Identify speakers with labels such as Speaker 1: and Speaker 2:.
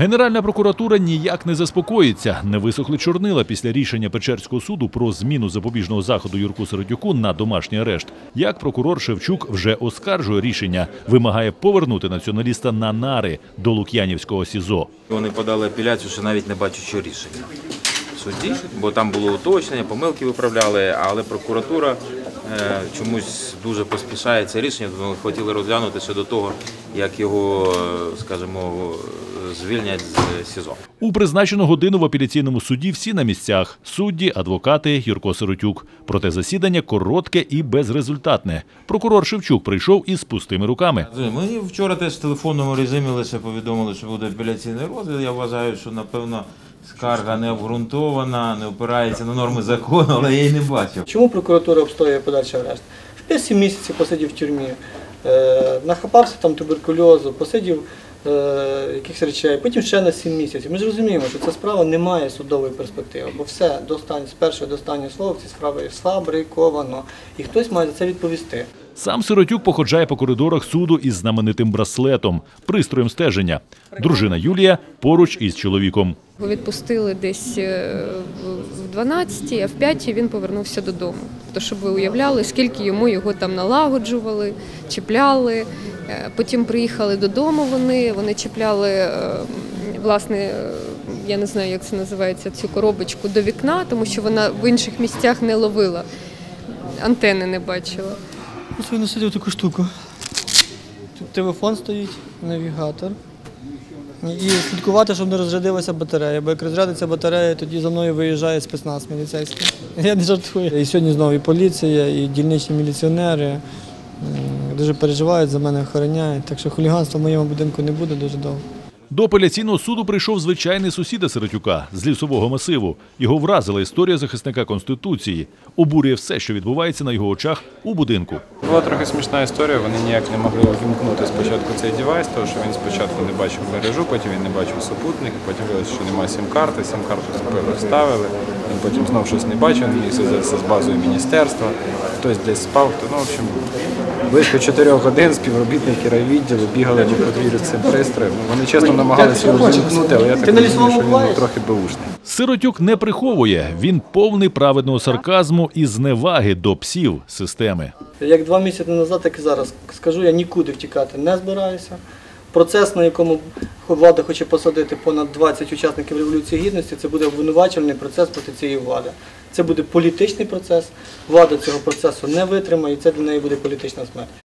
Speaker 1: Генеральна прокуратура ніяк не заспокоїться. Не висохли чорнила після рішення Печерського суду про зміну запобіжного заходу Юрку Середюку на домашній арешт. Як прокурор Шевчук вже оскаржує рішення, вимагає повернути націоналіста на нари до Лук'янівського СІЗО.
Speaker 2: Вони подали апеляцію, що навіть не бачачи рішення судді, бо там було уточнення, помилки виправляли, але прокуратура е, чомусь дуже поспішає це рішення. Вони хотіли розглянути ще до того, як його, е, скажімо, звільнять з СІЗО.
Speaker 1: У призначену годину в апеляційному суді всі на місцях – судді, адвокати, Юрко Сиротюк. Проте засідання коротке і безрезультатне. Прокурор Шевчук прийшов із пустими руками.
Speaker 2: Мені вчора теж в телефонному режимі лише повідомили, що буде апеляційний розгляд. Я вважаю, що напевно скарга не обґрунтована, не опирається на норми закону, але я її не бачив.
Speaker 3: Чому прокуратура обстоює подальший арешт? В 7 місяців посидів в тюрмі, е, нахапався там туберкульозу, посидів е, якихось речей, потім ще на 7 місяців. Ми ж розуміємо, що ця справа не має судової перспективи, бо все до останнього, з першого до останнього слова в цій справі сфабриковано, і хтось має за це відповісти.
Speaker 1: Сам Сиротюк походжає по коридорах суду із знаменитим браслетом, пристроєм стеження. Дружина Юлія поруч із чоловіком.
Speaker 4: Його відпустили десь е, в 12, а в 5 він повернувся додому. То щоб ви уявляли, скільки йому його там налагоджували, чіпляли. Е, Потім приїхали додому. Вони вони чіпляли е, власне, я не знаю, як це називається, цю коробочку до вікна, тому що вона в інших місцях не ловила, антени не бачила.
Speaker 3: Ось він насадив таку штуку. Тут телефон стоїть, навігатор. І слідкувати, щоб не розрядилася батарея, бо як розрядиться батарея, тоді за мною виїжджає спецназ міліцейський. Я не жартую. І сьогодні знову і поліція, і дільничні міліціонери дуже переживають за мене, охороняють. Так що хуліганства в моєму будинку не буде дуже довго.
Speaker 1: До апеляційного суду прийшов звичайний сусіда Сиротюка з лісового масиву. Його вразила історія захисника Конституції. Обурює все, що відбувається на його очах у будинку.
Speaker 5: Була трохи смішна історія. Вони ніяк не могли вімкнути спочатку цей девайс, тому що він спочатку не бачив мережу, потім він не бачив супутник, потім виявилося, що немає сім-карти, сім-карту вставили, він потім знов щось не бачив, він міг з базою міністерства, хтось десь спав, то ну, в общем, близько чотирьох годин співробітники райвідділу бігали по подвір'ю з цим пристроєм. Ну, Вони чесно намагалися його вимкнути, але я так розумію, що він був трохи беушний.
Speaker 1: Сиротюк не приховує. Він повний праведного сарказму і зневаги до псів системи.
Speaker 3: Як два місяці назад, так і зараз скажу, я нікуди втікати не збираюся. Процес, на якому влада хоче посадити понад 20 учасників Революції Гідності, це буде обвинувачувальний процес проти цієї влади. Це буде політичний процес. Влада цього процесу не витримає, і це для неї буде політична смерть.